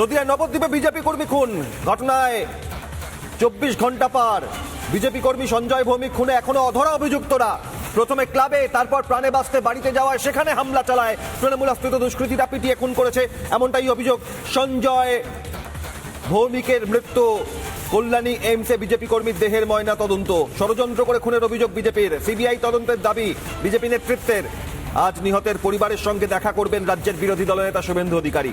নদিয়ায় নবদ্বীপে বিজেপি কর্মী খুন। ঘটনায় চব্বিশ ঘণ্টা পার। বিজেপি কর্মী সঞ্জয় ভৌমিক খুনে এখনও অধরা অভিযুক্তরা। প্রথমে ক্লাবে, তারপর প্রাণে বাঁচতে বাড়িতে যাওয়ায় সেখানে হামলা চালায়। তৃণমূলাশ্রিত দুষ্কৃতীরা পিটিয়ে খুন করেছে, এমনটাই অভিযোগ সঞ্জয় ভৌমিকের মৃত্যু। কল্যাণী এইমসে বিজেপি কর্মীর দেহের ময়না তদন্ত। ষড়যন্ত্র করে খুনের অভিযোগ বিজেপির। সিবিআই তদন্তের দাবি, বিজেপি নেতৃত্বের। আজ নিহতের পরিবারের সঙ্গে দেখা করবেন রাজ্যের বিরোধী দলনেতা শুভেন্দু অধিকারী।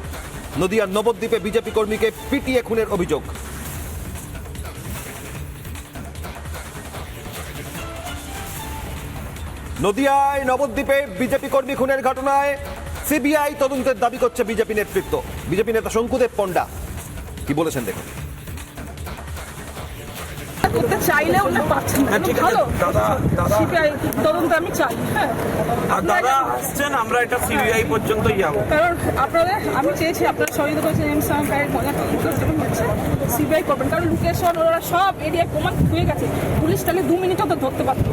নদিয়ার নবদ্বীপে বিজেপি কর্মীকে পিটিয়ে খুনের অভিযোগ। নদিয়ায় নবদ্বীপে বিজেপি কর্মী খুনের ঘটনায় সিবিআই তদন্তের দাবি করছে বিজেপি নেতৃত্ব। বিজেপি নেতা শঙ্কুদেব পণ্ডা। কি বলেছেন দেখুন। করতে চাইলেও না পাচ্ছেন না। হ্যাঁ, ঠিক আছে, দাদা, দাদা। সিবিআই তদন্ত আমি চাই। হ্যাঁ। আর দাদা আসছেন আমরা এটা সিবিআই পর্যন্ত যাব। কারণ আপনারা আমি চেয়েছি আপনারা সহযোগিতা করেছেন এম সাহেব মজা তদন্ত হচ্ছে। সিবিআই করবেন। কারণ লোকেশন ওরা সব এরিয়া প্রমাণ হয়ে গেছে। পুলিশ তাহলে দু মিনিটও তো ধরতে পারতো।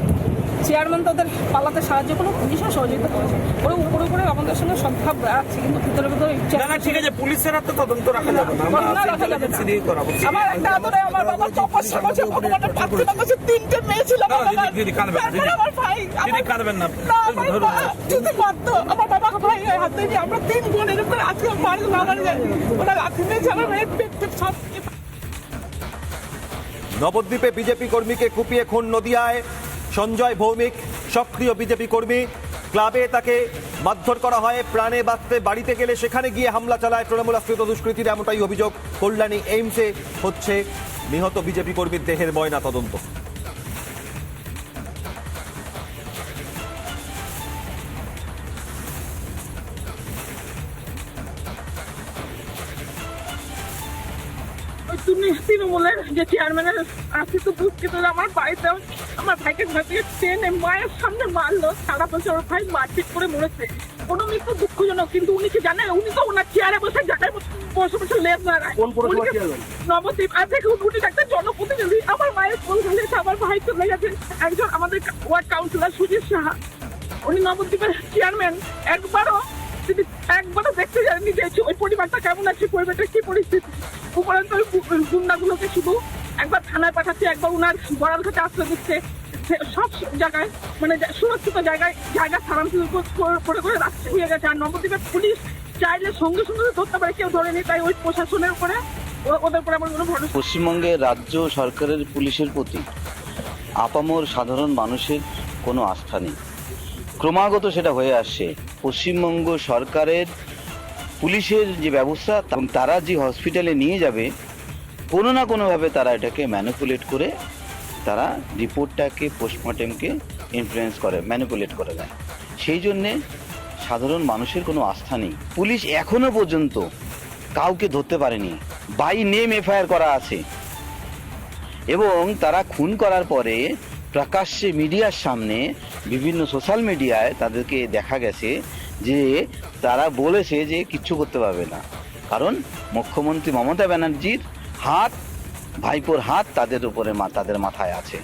চেয়ারম্যান তাদের পালাতে সাহায্য করল পুলিশও সহযোগিতা করেছে ওরা উপরে উপরে আমাদের সঙ্গে সদ্ভাব রাখছে কিন্তু ভিতরে ভিতরে না না ঠিক আছে পুলিশের হাতে তদন্ত রাখা যাবে না। আমরা রাখা যাবে না। আমার একটা আদরে আমার বাবা তপস্যা করছে ভগবানের প্রার্থনা করছে তিনটে মেয়ে ছিল আমার না, দিদি, কাঁদবেন। আমার ভাই দিদি, কাঁদবেন যদি পারতো, আমার বাবা ভাই হাত ধরে আমরা তিন বোন এরকম ওরা লাথি পেট সব নবদ্বীপে বিজেপি কর্মীকে কুপিয়ে খুন নদিয়ায়। সঞ্জয় ভৌমিক, সক্রিয় বিজেপি কর্মী। ক্লাবে তাকে মারধর করা হয়, প্রাণে বাঁচতে বাড়িতে গেলে সেখানে গিয়ে হামলা চালায় তৃণমূল আশ্রিত দুষ্কৃতির এমনটাই অভিযোগ। কল্যাণী এইমসে হচ্ছে নিহত বিজেপি কর্মীর দেহের ময়না তদন্ত। তৃণমূলের যে চেয়ারম্যানের আসি তো দুষ্কৃত আমার বাড়িতে আমার ভাইকে ঘর থেকে টেনে মায়ের সামনে মারলো। সারা বছর ভাই মারপিট করে মরেছে। কোনো মৃত্যু দুঃখজনক কিন্তু উনি কি জানেন উনি তো ওনার চেয়ারে বসে জায়গায় বসে বসে লেপ মারায়? নবদ্বীপ আর দেখুন উনি একটা জনপ্রতিনিধি। আমার মায়ের কোল ফেলেছে আমার ভাই চলে গেছে। একজন আমাদের ওয়ার্ড কাউন্সিলর সুজিত সাহা। উনি নবদ্বীপের চেয়ারম্যান একবারও তিনি একবারও দেখতে ওই পরিবারটা কেমন আছে? পরিবারটা কি পরিস্থিতি? উপরন্ত গুন্ডাগুলোকে শুধু একবার থানায় পাঠাচ্ছে, একবার উনার বড়াল ঘাটে আশ্রয় দিচ্ছে সব জায়গায় মানে সুরক্ষিত জায়গায় জায়গা স্থানান্তর করে- করে রাখতে হয়ে গেছে। আর নবদ্বীপের পুলিশ চাইলে সঙ্গে সঙ্গে ধরতে পারে, কেউ ধরেনি তাই ওই প্রশাসনের উপরে ওদের উপরে আমার কোনো ভরসা পশ্চিমবঙ্গের রাজ্য সরকারের পুলিশের প্রতি আপামর সাধারণ মানুষের কোনো আস্থা নেই। ক্রমাগত সেটা হয়ে আসছে। পশ্চিমবঙ্গ সরকারের পুলিশের যে ব্যবস্থা, এবং তারা যে হসপিটালে নিয়ে যাবে, কোনো না কোনোভাবে তারা এটাকে ম্যানিপুলেট করে তারা রিপোর্টটাকে পোস্টমর্টেমকে ইনফ্লুয়েন্স করে ম্যানিপুলেট করে দেয়। সেই জন্যে সাধারণ মানুষের কোনো আস্থা নেই। পুলিশ এখনও পর্যন্ত কাউকে ধরতে পারেনি। বাই নেম এফআইআর করা আছে। এবং তারা খুন করার পরে প্রকাশ্যে মিডিয়ার সামনে বিভিন্ন সোশ্যাল মিডিয়ায় তাদেরকে দেখা গেছে যে তারা বলেছে যে কিচ্ছু করতে পারবে না। কারণ মুখ্যমন্ত্রী মমতা ব্যানার্জির হাত, ভাইপোর হাত তাদের উপরে তাদের মাথায় আছে।